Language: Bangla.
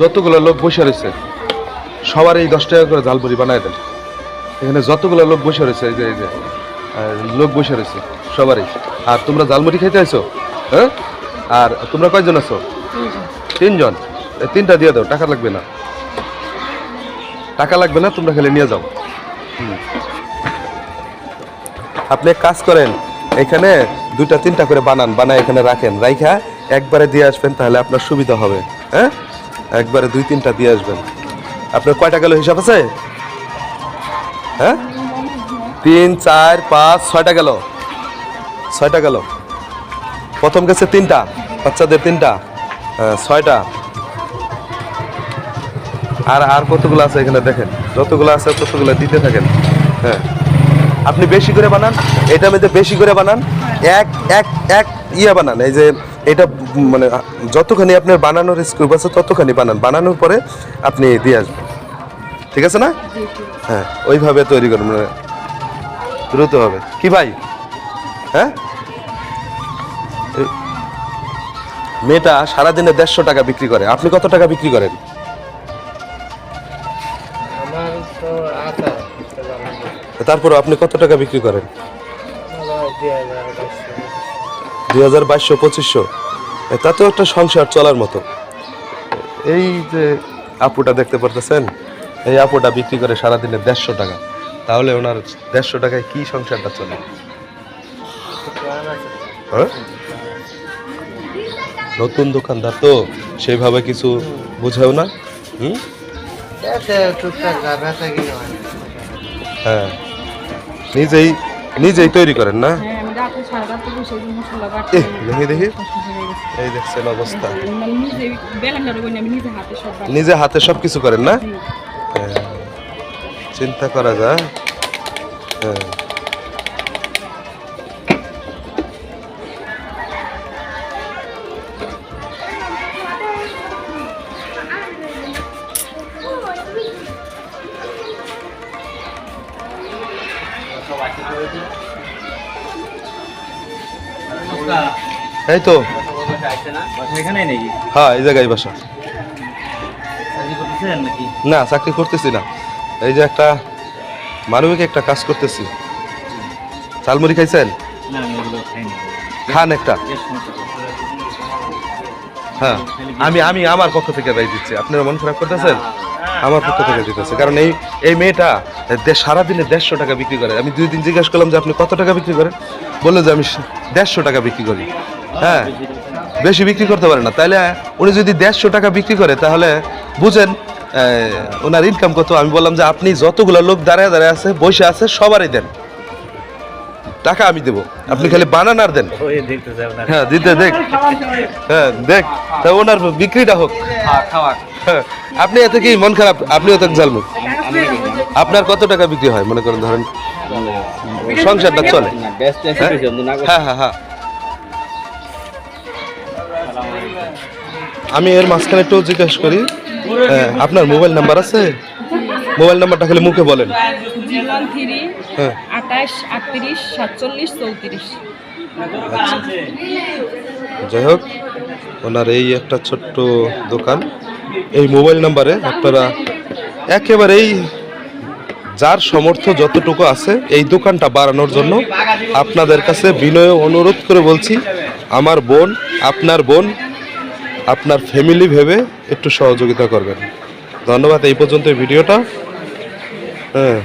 যতগুলো লোক বসে রয়েছে, সবার এই দশ টাকা করে ঝালপুরি বানায় দেন। এখানে যতগুলো লোক বসে রয়েছে, এই যে এই যে লোক বসে রয়েছে, সবারই। আর তোমরা ঝালমুড়ি খেতে আইছো? হ্যাঁ? আর তোমরা কয়জন আছো? তিনজন। তিনটা দিয়ে দাও, টাকা লাগবে না। টাকা লাগবে না, তোমরা খেলে নিয়ে যাও। আপনি কাজ করেন, এখানে দুইটা, তিনটা করে বানান, বানায় এখানে রাখেন। রাইখা একবারে দিয়ে আসবেন, তাহলে আপনার সুবিধা হবে। হ্যাঁ? একবারে দুই তিনটা দিয়ে আসবেন। আপনার কয়টা গেল হিসাব আছে? হ্যাঁ? তিন, চার, পাঁচ, ছয়টা গেল। ছয়টা গেল। প্রথম গেছে তিনটা, বাচ্চাদের তিনটা ছয়টা। আর আর কতগুলো আছে এখানে দেখেন? যতগুলো আছে ততগুলো দিতে থাকেন। হ্যাঁ। আপনি বেশি করে বানান এটার মধ্যে বেশি করে বানান, এক এক এক ইয়ে বানান, এই যে এটা মানে যতখানি আপনার বানানোর স্কোপ আছে ততখানি বানান। বানানোর পরে আপনি দিয়ে আসবেন। ঠিক আছে না? হ্যাঁ ওইভাবে তৈরি করুন মানে দ্রুত হবে। কি ভাই? হ্যাঁ? মেয়েটা সারাদিনে দেড়শো টাকা বিক্রি করে। আপনি কত টাকা বিক্রি করেন? তারপর আপনি কত টাকা বিক্রি করেন? দুই হাজার বাইশশো পঁচিশশো। তাতেও একটা সংসার চলার মতো। এই যে আপুটা দেখতে পারতেছেন এই আপুটা বিক্রি করে সারাদিনে দেড়শো টাকা। তাহলে ওনার দেড়শো টাকায় কি সংসারটা চলে? হ্যাঁ? নতুন দোকানদার তো সেইভাবে কিছু বুঝেও না? হুম? হয়। হ্যাঁ। নিজেই নিজেই তৈরি করেন না? হ্যাঁ আমি রাতে সাড়ে রাতে বসে যে মশলা এহ, বাটতে দেখি দেখি কষ্ট হয়ে গেছে। এই দেখছেন অবস্থা আমি মানে নিজে বেলান্ডার বই আমি নিজে হাতে সব বাটি নিজে হাতে সব কিছু করেন না জি। হ্যাঁ, চিন্তা করা যায় হ্যাঁ এই তো। হ্যাঁ এই জায়গায় বাসা। না চাকরি করতেছি না। এই যে একটা মানবিক একটা কাজ করতেছি। চালমুড়ি খাইছেন? খান একটা। হ্যাঁ আমি আমি আমার পক্ষ থেকে রাই দিচ্ছি। আপনারা মন খারাপ করতেছেন? আমার পক্ষ থেকে দিতেছে। কারণ এই এই মেয়েটা সারাদিনে দেড়শো টাকা বিক্রি করে। আমি দুই দিন জিজ্ঞাসা করলাম যে আপনি কত টাকা বিক্রি করেন? বলল যে আমি দেড়শো টাকা বিক্রি করি। হ্যাঁ বেশি বিক্রি করতে পারে না। তাহলে উনি যদি দেড়শো টাকা বিক্রি করে তাহলে বুঝেন ওনার ইনকাম কত। আমি বললাম যে আপনি যতগুলো লোক দাঁড়ায় দাঁড়ায় আছে বসে আছে সবারই দেন। টাকা আমি দেবো। আপনি খালি বানান আর দেন হ্যাঁ দিতে দেখ। হ্যাঁ দেখ। তা ওনার বিক্রিটা হোক। হ্যাঁ, আপনি এতে কি মন খারাপ? আপনিও তো জালমুখ আপনার কত টাকা বিক্রি হয়? মনে করেন ধরেন সংসারটা চলে। হ্যাঁ? হ্যাঁ হ্যাঁ হ্যাঁ। আমি এর মাঝখানে একটু জিজ্ঞেস করি হ্যাঁ, আপনার মোবাইল নাম্বার আছে? মোবাইল নাম্বারটা খালি মুখে বলেন। হ্যাঁ। চৌত্রিশ যাই হোক ওনার এই একটা ছোট্ট দোকান। এই মোবাইল নাম্বারে আপনারা একেবারেই যার সমর্থ যতটুকু আছে, এই দোকানটা বাড়ানোর জন্য আপনাদের কাছে বিনয় অনুরোধ করে বলছি, আমার বোন, আপনার বোন, আপনার ফ্যামিলি ভেবে একটু সহযোগিতা করবেন। ধন্যবাদ, এই পর্যন্ত ভিডিওটা। হ্যাঁ।